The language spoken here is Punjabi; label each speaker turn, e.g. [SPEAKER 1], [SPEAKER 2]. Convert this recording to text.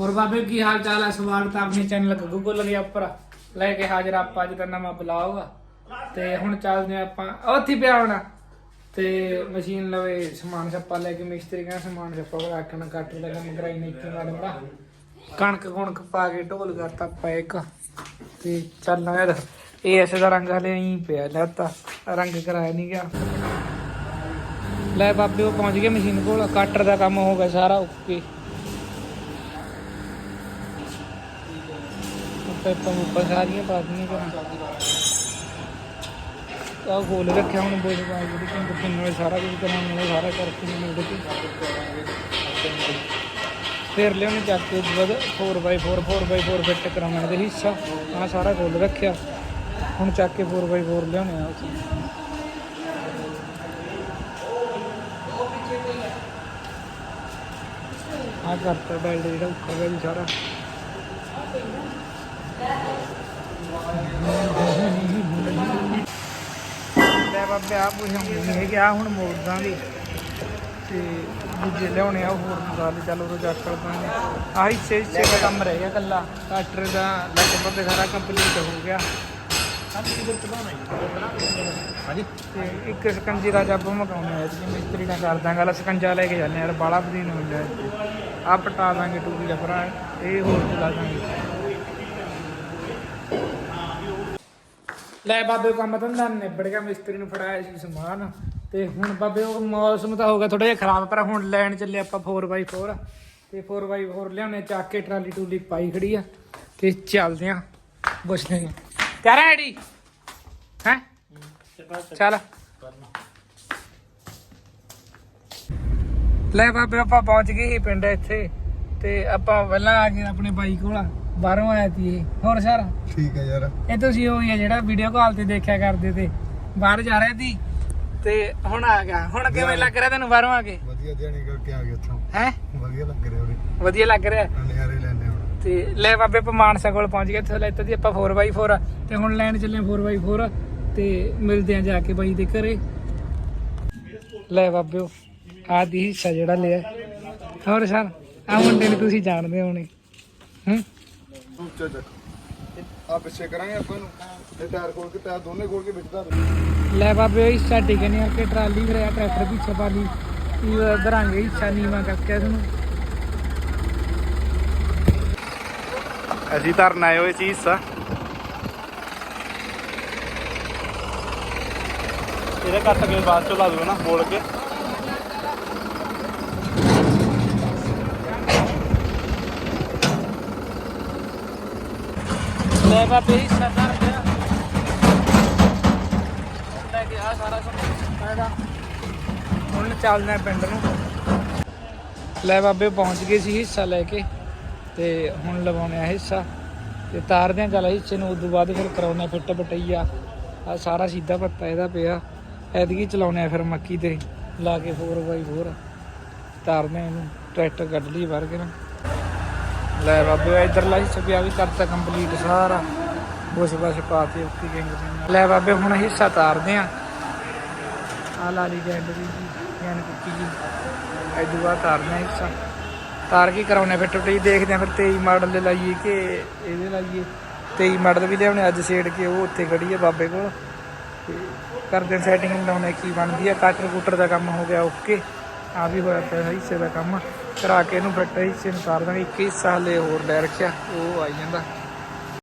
[SPEAKER 1] ਹੋਰ ਬਾਬੇ ਕੀ ਹਾਲ ਚਾਲ ਹੈ ਸਵਾਗਤ ਹੈ ਆਪਣੇ ਚੈਨਲ ਗੂਗਲ ਲੱਗਿਆ ਉੱਪਰ। ਲੈ ਕੇ ਹਾਜ਼ਰ ਆਪਾਂ, ਅੱਜ ਦਾ ਨਵਾਂ ਬਲੌਗ ਤੇ ਹੁਣ ਚੱਲਦੇ ਹਾਂ ਆਪਾਂ ਉੱਥੇ ਪਿਆ ਹੋਣਾ। ਤੇ ਮਸ਼ੀਨ ਲਵੇ, ਸਮਾਨ ਛੱਪਾ ਲੈ ਕੇ ਮਿਸਤਰੀ ਕਹਿੰਦਾ ਸਮਾਨ ਛੱਪਾ ਰੱਖਣਾ ਕੱਟ ਦਾ ਕੰਮ ਕਰਾਈ ਨਹੀਂ ਕਿ ਮਾੜਾ ਮਾੜਾ ਕਣਕ ਕੁਣਕ ਪਾ ਕੇ ਢੋਲ ਕਰਤਾ ਆਪਾਂ ਇੱਕ। ਤੇ ਚੱਲਣਾ ਯਾਰ, ਇਹ ਐਸੇ ਦਾ ਰੰਗ ਹਲੇ ਹੀ ਪਿਆ ਲੈਤਾ ਰੰਗ ਕਰਾਇਆ ਨਹੀਂ ਗਿਆ। ਲੈ ਬਾਬੇ, ਉਹ ਪਹੁੰਚ ਗਏ ਮਸ਼ੀਨ ਕੋਲ। ਕਟਰ ਦਾ ਕੰਮ ਹੋ ਗਿਆ ਸਾਰਾ, ਓਕੇ। ਉੱਤੇ ਪੰਪਾਂ ਸਾਰੀਆਂ ਪਾ ਦਿੱਤੀਆਂ ਕਰਾਂ ਆਹ ਖੋਲ ਰੱਖਿਆ ਹੁਣ ਬੋਲ ਪਾ ਜਿਹੜੀ ਕੰਪ ਕਿੰਨੇ ਸਾਰਾ ਕੁਝ ਕਰਾਉਣ ਨੂੰ ਸਾਰਾ ਕਰਕੇ ਮੈਨੂੰ ਉਹਦੇ ਤੇ ਫਿਰ ਲਿਆਉਣੇ ਚੱਕ ਕੇ ਬਦ 4x4 4x4 ਫਿੱਟ ਕਰਾਉਣਾ ਦੇ ਹਿੱਸਾ। ਆ ਸਾਰਾ ਖੋਲ ਰੱਖਿਆ। ਹੁਣ ਚੱਕ ਕੇ 4x4 ਲਿਆਉਣੇ ਆ ਅਸੀਂ ਆ ਕਰਤਾ ਬੈਲਟ ਜਿਹੜਾ ਉੱਖਾ ਗਿਆ ਜੀ ਸਾਰਾ। ਲੈ ਬਾਬੇ ਆ ਪੁੱਛਾਂਗੇ ਨਹੀਂ ਹੈਗੇ ਆ ਹੁਣ ਮੋੜ ਦਾਂਗੇ ਤੇ ਦੂਜੇ ਲਿਆਉਣੇ ਆ ਉਹ ਹੋਰ ਗੱਲ ਚੱਲ ਉਹ ਆਹ ਹਿੱਸੇ ਹਿੱਸੇ ਦਾ ਕੰਮ ਰਹਿ ਗਿਆ ਕੱਲਾ ਕਾਟਰ ਦਾ ਲਗਭਗ ਸਾਰਾ ਕੰਪਲੀਟ ਹੋ ਗਿਆ।
[SPEAKER 2] ਹਾਂਜੀ।
[SPEAKER 1] ਤੇ ਇੱਕ ਸਕੰਜੀ ਦਾ ਜੱਬ ਮਕਾਉਣਾ ਹੈ ਜੀ। ਮਿਸਤਰੀ ਨਾਲ ਕਰਦਾ ਗੱਲ ਸਕੰਜਾ ਲੈ ਕੇ ਜਾਂਦੇ ਯਾਰ ਬਾਲਾ ਬਦੀਨ ਹੋ ਆ ਪਟਾ ਦਾਂਗੇ ਟੂਬੀ ਦਾ ਭਰਾ। ਇਹ ਹੋਰ ਚਲਾ ਦਾਂਗੇ। ਲੈ ਬਾਬੇ ਕੰਮ ਧੰਦਾ ਨਿਬੜ ਗਿਆ, ਮਿਸਤਰੀ ਨੂੰ ਫੜਾਇਆ ਸੀ ਸਮਾਨ। ਤੇ ਹੁਣ ਬਾਬੇ ਉਹ ਮੌਸਮ ਤਾਂ ਹੋ ਗਿਆ ਥੋੜਾ ਜਿਹਾ ਖਰਾਬ, ਪਰ ਹੁਣ ਲੈਣ ਚੱਲੇ ਆਪਾਂ 4x4 ਤੇ 4x4 ਲਿਆਉਣੇ, ਚੱਕ ਕੇ ਟਰਾਲੀ ਟੂਲੀ ਪਾਈ ਖੜੀ ਆ। ਤੇ ਚੱਲਦੇ ਆ, ਪੁੱਛਦੇ ਆ। ਤਿਆਰ ਹੈ ਐਡੀ ਹੈ? ਚੱਲ। ਲੈ ਬਾਬੇ ਆਪਾਂ ਪਹੁੰਚ ਗਏ ਸੀ ਪਿੰਡ ਇੱਥੇ। ਤੇ ਆਪਾਂ ਪਹਿਲਾਂ ਆ ਗਏ ਆਪਣੇ ਬਾਈ ਕੋਲ ਬਾਹਰੋਂ ਆਇਆ ਸੀ ਇਹ। ਹੋਰ ਸਰ?
[SPEAKER 2] ਠੀਕ ਹੈ ਯਾਰ।
[SPEAKER 1] ਇਹ ਤੁਸੀਂ ਉਹ ਹੀ ਆ ਜਿਹੜਾ ਵੀਡੀਓ ਕਾਲ ਤੇ ਦੇਖਿਆ ਕਰਦੇ ਤੇ। ਬਾਹਰ ਜਾ ਰਿਹਾ ਸੀ ਤੇ ਹੁਣ ਆ ਗਿਆ। ਹੁਣ ਕਿਵੇਂ ਲੱਗ ਰਿਹਾ ਤੈਨੂੰ ਬਾਹਰੋਂ ਆ ਕੇ?
[SPEAKER 2] ਵਧੀਆ ਦਿਹਾੜੀ ਕਰਕੇ ਆ ਗਏ ਉੱਥੋਂ।
[SPEAKER 1] ਹੈ?
[SPEAKER 2] ਵਧੀਆ ਲੱਗ ਰਿਹਾ ਉਰੇ।
[SPEAKER 1] ਵਧੀਆ ਲੱਗ ਰਿਹਾ?
[SPEAKER 2] ਨਜ਼ਾਰੇ ਲੈਣੇ ਹੁਣ।
[SPEAKER 1] ਤੇ ਲੈ ਬਾਬੇ ਪਮਾਨਸਾ ਕੋਲ ਪਹੁੰਚ ਗਏ। ਤੇ ਲੈਤਾ ਦੀ ਆਪਾਂ 4x4 ਤੇ ਹੁਣ ਲੈਣ ਚੱਲੇ ਹਾਂ 4x4 ਤੇ ਮਿਲਦੇ ਆ ਜਾ ਕੇ ਬਾਈ ਦੇ ਘਰੇ। ਲੈ ਬਾਬਿਓ ਆਹ ਦੀ ਹਿੱਸਾ ਜਿਹੜਾ ਲਿਆ। ਹੋਰ ਸਰ? ਆ ਮੁੰਡੇ ਨੂੰ ਤੁਸੀਂ ਜਾਣਦੇ ਹੋਣੇ। ਹੂੰ।
[SPEAKER 2] ਉੱਚਾ ਚੱਕ। ਆ ਪਿੱਛੇ ਕਰਾਂਗੇ ਆਪਾਂ ਨੂੰ। ਇਹ ਟਾਇਰ ਖੋਲ ਕੇ ਟਾਇਰ ਦੋਨੇ ਖੋਲ ਕੇ ਵਿੱਚ ਧਰ
[SPEAKER 1] ਲੈ ਬਾਬੇ ਉਹ ਹਿੱਸਾ ਟਿਕਨੇ ਆ ਕਿ ਟਰਾਲੀ ਫਿਰ ਆ ਟਰੈਕਟਰ ਪਿੱਛੇ ਪਾ ਲਈ। ਇਹ ਦਰਾਂਗੇ ਹਿੱਸਾ ਨੀਵਾ ਕਰਕੇ ਇਹਨੂੰ
[SPEAKER 2] ਅਸੀਂ ਧਰਨ ਆਏ ਹੋਏ ਚੀਜ਼ ਸਾ ਇਹਦੇ ਕੱਟ ਕੇ ਬਾਅਦ ਚੋਂ ਲਾ ਦਿਓ ਨਾ ਬੋਲ ਕੇ।
[SPEAKER 1] ਲੈ ਬਾਬੇ ਹਿੱਸਾ ਧਰ ਗਿਆ ਲੈ ਕੇ ਆ ਸਾਰਾ ਸਮਾਨ। ਇਹਦਾ ਹੁਣ ਚੱਲਦੇ ਆ ਪਿੰਡ ਨੂੰ। ਲੈ ਬਾਬੇ ਪਹੁੰਚ ਗਏ ਸੀ ਹਿੱਸਾ ਲੈ ਕੇ ਤੇ ਹੁਣ ਲਵਾਉਣੇ ਆ ਹਿੱਸਾ। ਤੇ ਤਾਰਦੇ ਆ ਚੱਲ ਹਿੱਸੇ ਨੂੰ ਉਦੋਂ ਬਾਅਦ ਫਿਰ ਕਰਾਉਣੇ ਫਿੱਟ ਪਟਈਆ। ਆ ਸਾਰਾ ਸਿੱਧਾ ਪੱਤਾ ਇਹਦਾ ਪਿਆ। ਐਦਕੀ ਚਲਾਉਣੇ ਆ ਫਿਰ ਮੱਕੀ ਤੇ ਲਾ ਕੇ 4x4 ਤਾਰਦੇ ਆ ਇਹਨੂੰ ਟਰੈਕਟਰ ਕੱਢ ਲਈ ਬਾਹਰ ਕੇ ਨਾ ਲੈ ਬਾਬੇ ਇਧਰਲਾ ਹਿੱਸਾ ਵੀ ਆ ਵੀ ਕਰਤਾ ਕੰਪਲੀਟ ਸਾਰਾ। ਬੁਸ਼ ਬਸ਼ ਪਾਤੀ ਉੱਕੀ ਗੈਂਗ ਲੈ ਬਾਬੇ, ਹੁਣ ਹਿੱਸਾ ਤਾਰਦੇ ਆ ਆ ਲਾ ਲਈ ਜੈਂਡ ਦੀ ਯਾਨ ਕੁੱਕੀ ਜੀ। ਐਦੂ ਬਾਅਦ ਤਾਰਦੇ ਆ ਹਿੱਸਾ। ਤਾਰ ਕੀ ਕਰਾਉਣੇ ਫਿਰ ਟੁੱਟੀ ਦੇਖਦੇ ਆ ਫਿਰ 23 ਮਾਡਲ ਦੇ ਲਾਈਏ ਕਿ ਇਹਦੇ ਲਾਈਏ। 23 ਮਾਡਲ ਵੀ ਲਿਆਉਣੇ, ਅੱਜ ਸੇੜ ਕੇ ਉਹ ਉੱਥੇ ਖੜੀ ਹੈ ਬਾਬੇ ਕੋਲ। ਤੇ ਕਰਦੇ ਸੈਟਿੰਗ ਬਣਾਉਣੇ ਕੀ ਬਣਦੀ ਆ। ਕਾਟਰ ਕੂਟਰ ਦਾ ਕੰਮ ਹੋ ਗਿਆ ਓਕੇ ਆ ਵੀ ਹੋਇਆ ਪਿਆ ਹਿੱਸੇ ਦਾ ਕੰਮ। ਕਰਾ ਕੇ ਇਹਨੂੰ ਫਿੱਟ ਹਿੱਸੇ ਨੂੰ ਤਾਰ ਦਾਂਗੇ, ਇੱਕ ਹਿੱਸਾ ਹਲੇ ਹੋਰ ਲੈ ਰੱਖਿਆ ਉਹ ਆਈ ਜਾਂਦਾ।